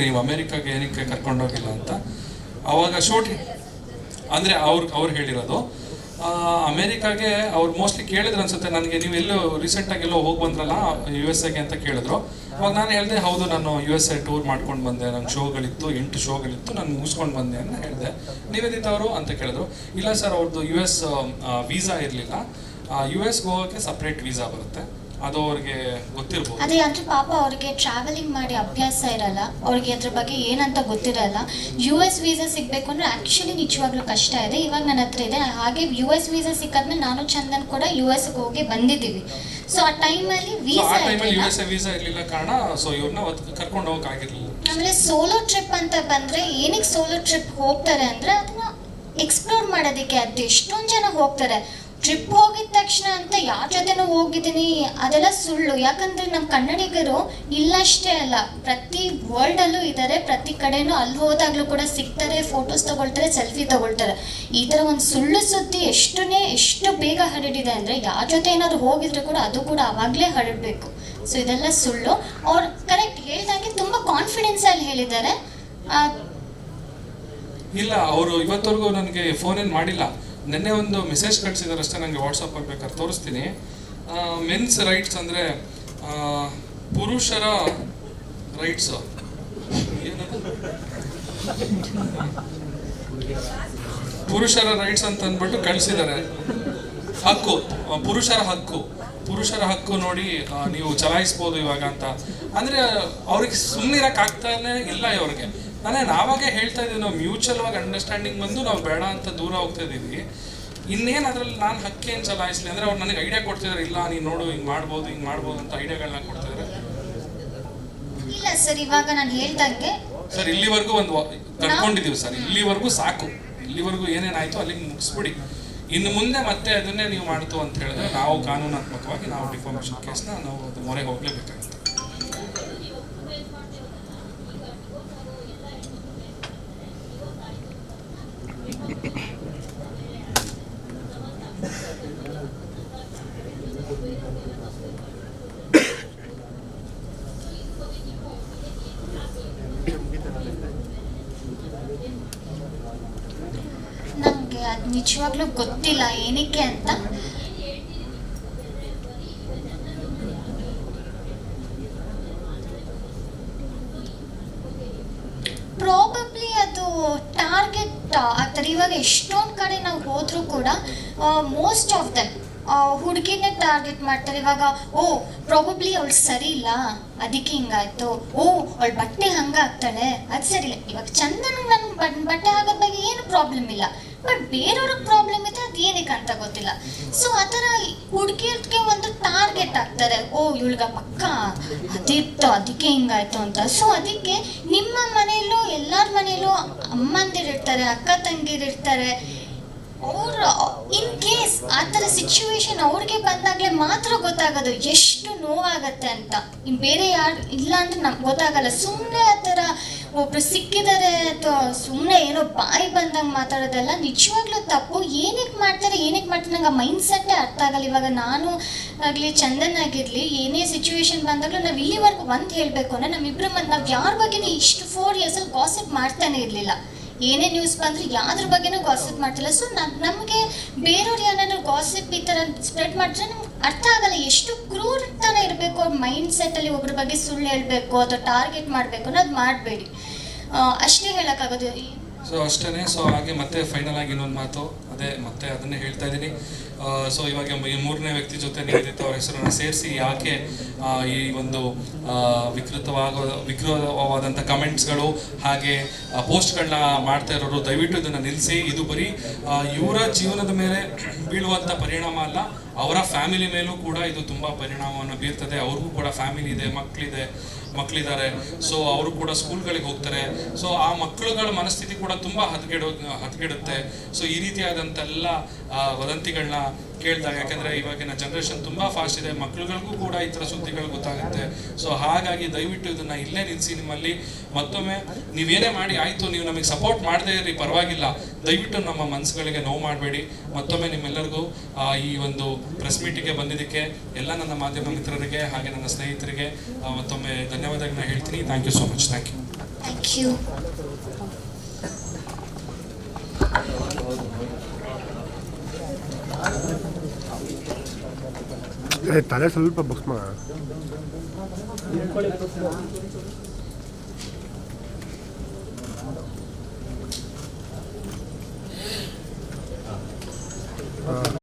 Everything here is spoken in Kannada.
ನೀವು ಅಮೆರಿಕಾಗೆ ಏನಕ್ಕೆ ಕರ್ಕೊಂಡೋಗಿಲ್ಲ ಅಂತ? ಅವಾಗ ಶೋಟ್ ಅಂದರೆ ಅವ್ರು ಅವ್ರು ಹೇಳಿರೋದು ಅಮೇರಿಕಾಗೆ ಅವ್ರು ಮೋಸ್ಟ್ಲಿ ಕೇಳಿದ್ರು ಅನ್ಸುತ್ತೆ, ನನಗೆ ನೀವು ಎಲ್ಲೋ ರೀಸೆಂಟಾಗಿ ಎಲ್ಲೋ ಹೋಗಿ ಬಂದ್ರಲ್ಲ ಯು ಎಸ್ ಎಗೆ ಅಂತ ಕೇಳಿದ್ರು. ಅವಾಗ ನಾನು ಹೇಳಿದೆ, ಹೌದು, ನಾನು ಯು ಎಸ್ ಎ ಟೂರ್ ಮಾಡ್ಕೊಂಡು ಬಂದೆ ನನ್ನ ಶೋಗಳಿತ್ತು, ಎಂಟು ಶೋಗಳಿತ್ತು, ನಾನು ಮುಗಿಸ್ಕೊಂಡು ಬಂದೆ ಅಂತ ಹೇಳಿದೆ. ನಿವೇದಿತ ಅವರು? ಅಂತ ಕೇಳಿದ್ರು. ಇಲ್ಲ ಸರ್ ಅವ್ರದ್ದು ಯು ಎಸ್ ವೀಸಾ ಇರಲಿಲ್ಲ. ಯು ಎಸ್ಗೆ ಹೋಗೋಕ್ಕೆ ಸಪ್ರೇಟ್ ವೀಸಾ ಬರುತ್ತೆ. ಅದು ಅವ್ರಿಗೆ ಗೊತ್ತಿರ್ಬೋದು. ಅದೇ ಅಂದ್ರೆ ಪಾಪ ಅವ್ರಿಗೆ ಟ್ರಾವೆಲಿಂಗ್ ಮಾಡಿ ಅಭ್ಯಾಸ ಇರಲ್ಲ ಅವ್ರಿಗೆ ಅದ್ರ ಬಗ್ಗೆ ಏನಂತ ಗೊತ್ತಿರಲ್ಲ. ಯು ಎಸ್ ವೀಸಾ ಸಿಗ್ಬೇಕು ಅಂದ್ರೆ ಆಕ್ಚುಲಿ ನಿಜವಾಗ್ಲೂ ಕಷ್ಟ ಇದೆ. ಇವಾಗ ನನ್ನ ಹತ್ರ ಇದೆ. ಹಾಗೆ ಯು ಎಸ್ ವೀಸಾ ಸಿಕ್ಕಾದ್ಮೇಲೆ ನಾನು ಚಂದನ್ ಕೂಡ ಯು ಎಸ್ ಹೋಗಿ ಬಂದಿದ್ದೀವಿ. ಸೊ ಆ ಟೈಮಲ್ಲಿ ಆ ವೀಸಾ ಟೈಮಲ್ಲಿ ಯು ಇರಲಿಲ್ಲ. ಎಸ್ ಎ ವೀಸಾ ಇರಲಿಲ್ಲ ಕಾರಣ ಸೊ ಇವ್ರನ್ನ ಕರ್ಕೊಂಡು ಹೋಗಕ್ ಆಗಿರ್ಲಿಲ್ಲ. ಆಮೇಲೆ ಸೋಲೋ ಟ್ರಿಪ್ ಅಂತ ಬಂದ್ರೆ ಏನಕ್ಕೆ ಸೋಲೋ ಟ್ರಿಪ್ ಹೋಗ್ತಾರೆ ಅಂದ್ರೆ ಅದನ್ನ ಎಕ್ಸ್ಪ್ಲೋರ್ ಮಾಡೋದಕ್ಕೆ ಅದು ಎಷ್ಟೊಂದು ಜನ ಹೋಗ್ತಾರೆ. ಟ್ರಿಪ್ ಹೋಗಿದ ತಕ್ಷಣ ಅಂತ ಯಾರ ಜೊತೆನೂ ಹೋಗಿದ್ದೀನಿ, ಅದೆಲ್ಲ ಸುಳ್ಳು. ಯಾಕಂದ್ರೆ ನಮ್ಮ ಕನ್ನಡಿಗರು ಇಲ್ಲಷ್ಟೇ ಅಲ್ಲ, ಪ್ರತಿ ವರ್ಲ್ಡಲ್ಲೂ ಇದ್ದಾರೆ ಪ್ರತಿ ಕಡೆನೂ ಅಲ್ಲಿ ಹೋದಾಗ್ಲೂ ಕೂಡ ಸಿಗ್ತಾರೆ ಫೋಟೋಸ್ ತಗೊಳ್ತಾರೆ ಸೆಲ್ಫಿ ತಗೊಳ್ತಾರೆ. ಈ ಥರ ಒಂದು ಸುಳ್ಳು ಸುದ್ದಿ ಎಷ್ಟುನೇ ಎಷ್ಟು ಬೇಗ ಹರಡಿದೆ ಅಂದ್ರೆ ಯಾರ ಜೊತೆ ಏನಾದ್ರು ಹೋಗಿದ್ರೆ ಕೂಡ ಅದು ಕೂಡ ಅವಾಗ್ಲೇ ಹರಡಬೇಕು. ಸೊ ಇದೆಲ್ಲ ಸುಳ್ಳು. ಅವ್ರು ಕರೆಕ್ಟ್ ಹೇಳ್ದಂಗೆ ಕಾನ್ಫಿಡೆನ್ಸ್ ಅಲ್ಲಿ ಹೇಳಿದ್ದಾರೆ. ಇಲ್ಲ, ಅವರು ಇವತ್ತವರೆಗೂ ನನಗೆ ಫೋನ್ ಏನು ಮಾಡಿಲ್ಲ. ನಿನ್ನೆ ಒಂದು ಮೆಸೇಜ್ ಕಳಿಸಿದಾರಷ್ಟೇ ನನಗೆ ವಾಟ್ಸಪ್ಪಲ್ಲಿ ಬೇಕಾದ್ರೆ ತೋರಿಸ್ತೀನಿ. ಮೆನ್ಸ್ ರೈಟ್ಸ್ ಅಂದರೆ ಪುರುಷರ ರೈಟ್ಸ್ ಪುರುಷರ ರೈಟ್ಸ್ ಅಂತ ಅಂದ್ಬಿಟ್ಟು ಕಳಿಸಿದ್ದಾರೆ ಹಕ್ಕು ಪುರುಷರ ಹಕ್ಕು. ಪುರುಷರ ಹಕ್ಕು ನೋಡಿ ನೀವು ಚಲಾಯಿಸ್ಬೋದು ಇವಾಗ ಅಂತ. ಅಂದ್ರೆ, ಅವ್ರಿಗೆ ಸುಮ್ಮನಿರಕ್ ಆಗ್ತಾನೆ ಇಲ್ಲ ಇವ್ರಿಗೆ. ನಾನೇ ನಾವಾಗೆ ಹೇಳ್ತಾ ಇದ್ದೀವಿ ನಾವು ಮ್ಯೂಚುವಲ್ ಆಗಿ ಅಂಡರ್ಸ್ಟ್ಯಾಂಡಿಂಗ್ ಬಂದು ನಾವು ಬೇಡ ಅಂತ ದೂರ ಹೋಗ್ತಾ ಇದ್ದೀವಿ. ಇನ್ನೇನು ಅದ್ರಲ್ಲಿ ನಾನು ಹಕ್ಕೇನು ಚಲಾಯಿಸ್ಲಿ ಅಂದ್ರೆ ಅವ್ರು ನನಗೆ ಐಡಿಯಾ ಕೊಡ್ತಿದಾರೆ ಇಲ್ಲ ನೀನು ನೋಡು ಹಿಂಗೆ ಮಾಡ್ಬೋದು ಹಿಂಗೆ ಮಾಡ್ಬೋದು ಅಂತ ಐಡಿಯಾಗಳನ್ನ ಕೊಡ್ತಿದ್ದಾರೆ ಇಲ್ಲ ಸರ್ ಇವಾಗ ನಾನು ಹೇಳ್ದಂಗೆ ಸರ್ ಇಲ್ಲಿವರೆಗೂ ಒಂದು ಕಟ್ಕೊಂಡಿದ್ದೀವಿ ಸರ್ ಇಲ್ಲಿವರೆಗೂ ಸಾಕು. ಇಲ್ಲಿವರೆಗೂ ಏನೇನಾಯಿತು ಅಲ್ಲಿಗೆ ಮುಗಿಸ್ಬಿಡಿ. ಇನ್ನು ಮುಂದೆ ಮತ್ತೆ ಅದನ್ನೇ ನೀವು ಮಾಡ್ತು ಅಂತ ಹೇಳಿದ್ರೆ ನಾವು ಕಾನೂನಾತ್ಮಕವಾಗಿ ನಾವು ಡಿಫಾರ್ಮೇಷನ್ ಕೇಸ್ನ ನಾವು ಅದು ಮೊರೆ ಹೋಗ್ಲೇಬೇಕಾಗುತ್ತೆ ನನಗೆ ಅದು ನಿಜವಾಗ್ಲೂ ಗೊತ್ತಿಲ್ಲ ಏನಕ್ಕೆ ಅಂತ. ಪ್ರಾಬಬ್ಲಿ ಅದು ಟಾರ್ಗೆಟ್ ಆಗ್ತಾರೆ ಇವಾಗ ಎಷ್ಟೊಂದು ಕಡೆ ನಾವು ಹೋದರೂ ಕೂಡ ಮೋಸ್ಟ್ ಆಫ್ ದೆಮ್ ಹುಡುಗಿನೇ ಟಾರ್ಗೆಟ್ ಮಾಡ್ತಾರೆ. ಇವಾಗ, ಓ ಪ್ರಾಬಬ್ಲಿ ಅವಳು ಸರಿ ಇಲ್ಲ. ಅದಕ್ಕೆ ಹಿಂಗಾಯ್ತು. ಓ, ಅವಳು ಬಟ್ಟೆ ಹಂಗಾಗ್ತಾಳೆ. ಅದು ಸರಿ ಇಲ್ಲ. ಇವಾಗ ಚಂದನ್ ನನ್ನ ಬಟ್ಟೆ ಆಗೋದ್ ಬಗ್ಗೆ ಏನು ಪ್ರಾಬ್ಲಮ್ ಇಲ್ಲ. ಬಟ್ ಬೇರೆಯವ್ರಿಗೆ ಪ್ರಾಬ್ಲಮ್ ಇದೆ ಅದು ಏನಕ್ಕೆ ಅಂತ ಗೊತ್ತಿಲ್ಲ. ಸೊ ಆ ಥರ ಹುಡುಗಿಯರ್ಗೆ ಒಂದು ಟಾರ್ಗೆಟ್ ಆಗ್ತಾರೆ ಓ, ಇವಳ್ಗ ಪಕ್ಕ. ಅದಿತ್ತು ಅದಕ್ಕೆ ಹಿಂಗಾಯ್ತು ಅಂತ. ಸೊ ಅದಕ್ಕೆ ನಿಮ್ಮ ಮನೆಯಲ್ಲೂ, ಎಲ್ಲರ ಮನೆಯಲ್ಲೂ ಅಮ್ಮಂದಿರಿರ್ತಾರೆ, ಅಕ್ಕ ತಂಗಿರಿರ್ತಾರೆ. ಅವ್ರು ಥರ ಸಿಚುವೇಶನ್ ಅವ್ರಿಗೆ ಬಂದಾಗಲೇ ಮಾತ್ರ ಗೊತ್ತಾಗೋದು ಎಷ್ಟು ನೋವಾಗತ್ತೆ ಅಂತ. ಇನ್ನು ಬೇರೆ ಯಾರು ಇಲ್ಲ ಅಂದ್ರೆ ನಮ್ಗೆ ಗೊತ್ತಾಗಲ್ಲ. ಸುಮ್ಮನೆ ಆ ಥರ ಒಬ್ರು ಸಿಕ್ಕಿದ್ದಾರೆ ಅಥವಾ ಸುಮ್ಮನೆ ಏನೋ ಬಾಯಿ ಬಂದಂಗೆ ಮಾತಾಡೋದೆಲ್ಲ, ನಿಜವಾಗ್ಲೂ ತಪ್ಪು. ಏನಕ್ಕೆ ಮಾಡ್ತಾರೆ ಏನಕ್ಕೆ ಮಾಡ್ತಾರೆ ನಂಗೆ ಮೈಂಡ್ ಸೆಟ್ಟೇ ಅರ್ಥ ಆಗಲ್ಲ. ಇವಾಗ ನಾನು ಆಗಲಿ ಚಂದನ್ ಆಗಿರಲಿ, ಏನೇ ಸಿಚುವೇಶನ್ ಬಂದಾಗಲೂ ನಾವು ಇಲ್ಲಿವರೆಗೂ ಒಂದು ಹೇಳಬೇಕು ಅಂದರೆ ನಮ್ಮಿಬ್ಬರ ಮತ್ತು ನಾವು ಯಾರ ಬಗ್ಗೆ ಇಷ್ಟು ಫೋರ್ ಇಯರ್ಸಲ್ಲಿ ಗಾಸಿಪ್ ಮಾಡ್ತಾನೆ ಇರಲಿಲ್ಲ. ಏನೇ ನ್ಯೂಸ್ ಬಂದ್ರೆ ಯಾವ್ದ್ರ ಬಗ್ಗೆನೂ ಗಾಸಿಪ್ ಮಾಡ್ತಿಲ್ಲ. ಸೊ ನಮಗೆ ಬೇರೆಯವ್ರು ಏನಾದ್ರು ಗಾಸಿಪ್ ಈ ಥರ ಸ್ಪ್ರೆಡ್ ಮಾಡಿದ್ರೆ ನಮ್ಗೆ ಅರ್ಥ ಆಗಲ್ಲ ಎಷ್ಟು ಕ್ರೂರತನ ಇರಬೇಕು ಅವ್ರ ಮೈಂಡ್ ಸೆಟ್ಟಲ್ಲಿ ಒಬ್ಬರ ಬಗ್ಗೆ ಸುಳ್ಳು ಹೇಳಬೇಕು ಅಥವಾ ಟಾರ್ಗೆಟ್ ಮಾಡಬೇಕು ಅನ್ನೋದು ಮಾಡಬೇಡಿ. ಅಷ್ಟೇ ಹೇಳೋಕ್ಕಾಗೋದು. ಸೊ ಅಷ್ಟೇ ಸೊ ಹಾಗೆ ಮತ್ತೆ ಫೈನಲ್ ಆಗಿ ಇನ್ನೊಂದು ಮಾತು. ಅದೇ, ಮತ್ತೆ ಅದನ್ನೇ ಹೇಳ್ತಾ ಇದ್ದೀನಿ. ಸೊ ಇವಾಗ ಈ ಮೂರನೇ ವ್ಯಕ್ತಿ ಜೊತೆ ನಿವೇದಿತ ಅವರ ಹೆಸರನ್ನ ಸೇರಿಸಿ ಯಾಕೆ ಈ ಒಂದು ವಿಕೃತವಾಗ ವಿಕೃತವಾದಂಥ ಕಮೆಂಟ್ಸ್ಗಳು ಹಾಗೆ ಪೋಸ್ಟ್ಗಳನ್ನ ಮಾಡ್ತಾ ಇರೋರು ದಯವಿಟ್ಟು ಇದನ್ನು ನಿಲ್ಲಿಸಿ ಇದು ಬರೀ ಇವರ ಜೀವನದ ಮೇಲೆ ಬೀಳುವಂಥ ಪರಿಣಾಮ ಅಲ್ಲ, ಅವರ ಫ್ಯಾಮಿಲಿ ಮೇಲೂ ಕೂಡ ಇದು ತುಂಬ ಪರಿಣಾಮವನ್ನು ಬೀರ್ತದೆ. ಅವ್ರಿಗೂ ಕೂಡ ಫ್ಯಾಮಿಲಿ ಇದೆ ಮಕ್ಕಳಿದೆ ಮಕ್ಕಳಿದ್ದಾರೆ ಸೊ ಅವರು ಕೂಡ ಸ್ಕೂಲ್ಗಳಿಗೆ ಹೋಗ್ತಾರೆ. ಸೊ ಆ ಮಕ್ಕಳುಗಳ ಮನಸ್ಥಿತಿ ಕೂಡ ತುಂಬ ಹದಗೆಡೋ, ಹದಗೆಡುತ್ತೆ. ಸೊ ಈ ರೀತಿಯಾದಂತೆಲ್ಲ ವದಂತಿಗಳನ್ನ ಕೇಳಿದಾಗ ಯಾಕಂದ್ರೆ ಇವಾಗಿನ ಜನರೇಷನ್ ತುಂಬಾ ಫಾಸ್ಟ್ ಇದೆ. ಮಕ್ಕಳುಗಳಿಗೂ ಕೂಡ ಈ ಥರ ಸುದ್ದಿಗಳು ಗೊತ್ತಾಗುತ್ತೆ. ಸೊ ಹಾಗಾಗಿ ದಯವಿಟ್ಟು ಇದನ್ನ ಇಲ್ಲೇ ನಿಲ್ಲಿಸಿ ನಿಮ್ಮಲ್ಲಿ. ಮತ್ತೊಮ್ಮೆ, ನೀವೇನೇ ಮಾಡಿ ಆಯ್ತು, ನೀವು ನಮಗೆ ಸಪೋರ್ಟ್ ಮಾಡದೇ ಇರಿ ಪರವಾಗಿಲ್ಲ. ದಯವಿಟ್ಟು ನಮ್ಮ ಮನಸ್ಸುಗಳಿಗೆ ನೋವು ಮಾಡಬೇಡಿ. ಮತ್ತೊಮ್ಮೆ ನಿಮ್ಮೆಲ್ಲರಿಗೂ ಈ ಒಂದು ಪ್ರೆಸ್ ಮೀಟಿಗೆ ಬಂದಿದ್ದಕ್ಕೆ ಎಲ್ಲ ನನ್ನ ಮಾಧ್ಯಮ ಮಿತ್ರರಿಗೆ, ಹಾಗೆ ನನ್ನ ಸ್ನೇಹಿತರಿಗೆ ಮತ್ತೊಮ್ಮೆ ಮತ್ತೊಮ್ಮೆ ಧನ್ಯವಾದಗಳನ್ನ ಹೇಳ್ತೀನಿ. Thank you so much thank you thank you ತಲೆ ಸ್ವಲ್ಪ ಬುಕ್ಸ್ ಮಾ